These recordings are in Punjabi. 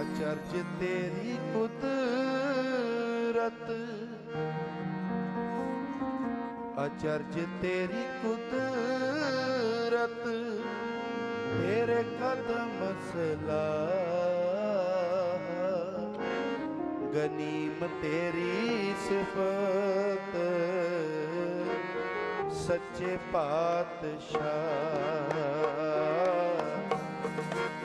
ਅਚਰਜ ਤੇਰੀ ਕੁਦਰਤ। ਅਚਰਜ ਤੇਰੀ ਕੁਦਰਤ, ਤੇਰੇ ਕਦਮ ਸਲਾ ਗਨੀਮ ਤੇਰੀ ਸਿਫਤ, ਸੱਚੇ ਪਾਤਸ਼ਾਹ।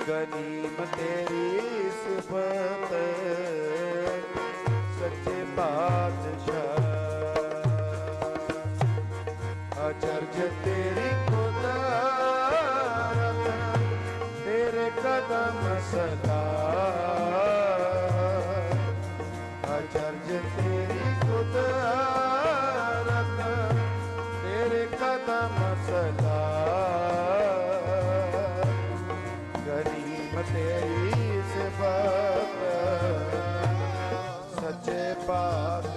ਗਨੀਮ ਤੇਰੀ ਸਿਫਤ ਸੱਚੇ ਪਾਤਸ਼ਾਹ। ਅਚਰਜ ਤੇਰੀ ਕੁਦਰਤ ਤੇਰੇ ਕਦਮ ਸਦਾ। ਤੇਰੀ ਸਿਫਤ ਸੱਚੇ ਪਾਤਸ਼ਾਹ